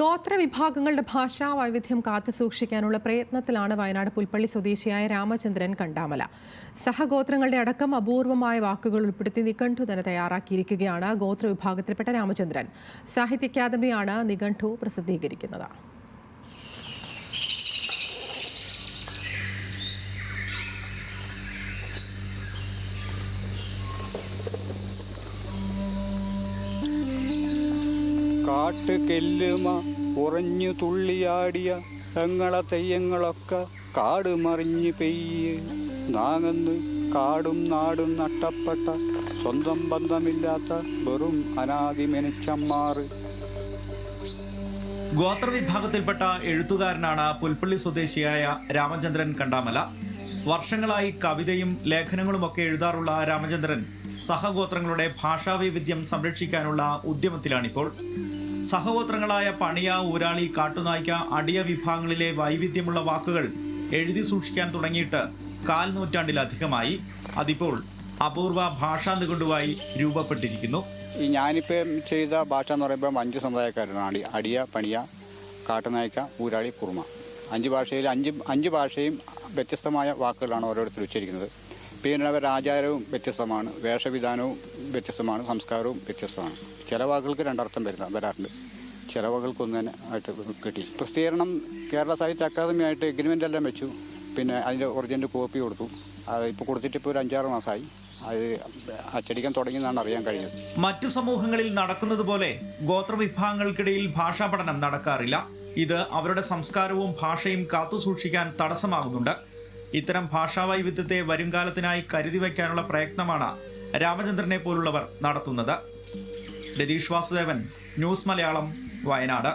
ഗോത്ര വിഭാഗങ്ങളുടെ ഭാഷാ വൈവിധ്യം കാത്തുസൂക്ഷിക്കാനുള്ള പ്രയത്നത്തിലാണ് വയനാട് പുൽപ്പള്ളി സ്വദേശിയായ രാമചന്ദ്രൻ കണ്ടാമല. സഹഗോത്രങ്ങളുടെ അടക്കം അപൂർവമായ വാക്കുകൾ ഉൾപ്പെടുത്തി നിഘണ്ടു തന്നെ തയ്യാറാക്കിയിരിക്കുകയാണ് ഗോത്ര വിഭാഗത്തിൽപ്പെട്ട രാമചന്ദ്രൻ. സാഹിത്യ അക്കാദമിയാണ് നിഘണ്ടു പ്രസിദ്ധീകരിക്കുന്നത്. കാട്ടുകെല്ലുമ ഉറഞ്ഞു തുള്ളിയാടിയ തങ്ങളെ തെയ്യങ്ങളൊക്കെ കാട് മറിഞ്ഞു പെയ്യ്. നാങ്ങന്ന് കാടും നാടും നട്ടപ്പെട്ട സ്വന്തം ബന്ധമില്ലാത്ത വെറും അനാദി മെനിച്ചമ്മാറ് ഗോത്രവിഭാഗത്തിൽപ്പെട്ട എഴുത്തുകാരനാണ് പുൽപ്പള്ളി സ്വദേശിയായ രാമചന്ദ്രൻ കണ്ടാമല. വർഷങ്ങളായി കവിതയും ലേഖനങ്ങളുമൊക്കെ എഴുതാറുള്ള രാമചന്ദ്രൻ സഹഗോത്രങ്ങളുടെ ഭാഷാവൈവിധ്യം സംരക്ഷിക്കാനുള്ള ഉദ്യമത്തിലാണിപ്പോൾ. സഹഗോത്രങ്ങളായ പണിയ ഊരാളി കാട്ടുനായ്ക്ക അടിയ വിഭാഗങ്ങളിലെ വൈവിധ്യമുള്ള വാക്കുകൾ എഴുതി സൂക്ഷിക്കാൻ തുടങ്ങിയിട്ട് കാൽ നൂറ്റാണ്ടിലധികമായി അതിപ്പോൾ അപൂർവ ഭാഷാ നിഘണ്ടുവായി രൂപപ്പെട്ടിരിക്കുന്നു. ഈ ഞാനിപ്പോൾ ചെയ്ത ഭാഷ എന്ന് പറയുമ്പോൾ അഞ്ച് സമുദായക്കാരാണ്. അടി അടിയ പണിയ കാട്ടുനായ്ക്ക ഊരാളി കുറുമ. അഞ്ച് ഭാഷയിൽ അഞ്ച് അഞ്ച് ഭാഷയും വ്യത്യസ്തമായ വാക്കുകളാണ് ഓരോരുത്തർ ഉച്ചരിക്കുന്നത്. പിന്നെ ആചാരവും വ്യത്യസ്തമാണ്. വേഷവിധാനവും വ്യത്യസ്തമാണ്. സംസ്കാരവും വ്യത്യസ്തമാണ്. ചില വാക്കുകൾക്ക് രണ്ടർത്ഥം വരുന്ന വരാറുണ്ട്. ചില വാക്കുകൾക്കൊന്നും തന്നെ ആയിട്ട് കിട്ടി പ്രസിദ്ധീകരണം കേരള സാഹിത്യ അക്കാദമി ആയിട്ട് എഗ്രിമെന്റ് എല്ലാം വെച്ചു. പിന്നെ അതിന്റെ ഒറിജിനൽ കോപ്പി കൊടുത്തു. അത് ഇപ്പോൾ കൊടുത്തിട്ട് ഇപ്പോൾ ഒരു അഞ്ചാറ് മാസമായി. അത് അച്ചടിക്കാൻ തുടങ്ങിയെന്നാണ് അറിയാൻ കഴിഞ്ഞത്. മറ്റു സമൂഹങ്ങളിൽ നടക്കുന്നത് പോലെ ഗോത്രവിഭാഗങ്ങൾക്കിടയിൽ ഭാഷാ പഠനം നടക്കാറില്ല. ഇത് അവരുടെ സംസ്കാരവും ഭാഷയും കാത്തുസൂക്ഷിക്കാൻ തടസ്സമാകുന്നുണ്ട്. ഇത്തരം ഭാഷാ വൈവിധ്യത്തെ വരുംകാലത്തിനായി കരുതി വയ്ക്കാനുള്ള പ്രയത്നമാണ് രാമചന്ദ്രനെ പോലുള്ളവർ നടത്തുന്നത്. രതീഷ് വാസുദേവൻ ന്യൂസ് മലയാളം വയനാട്.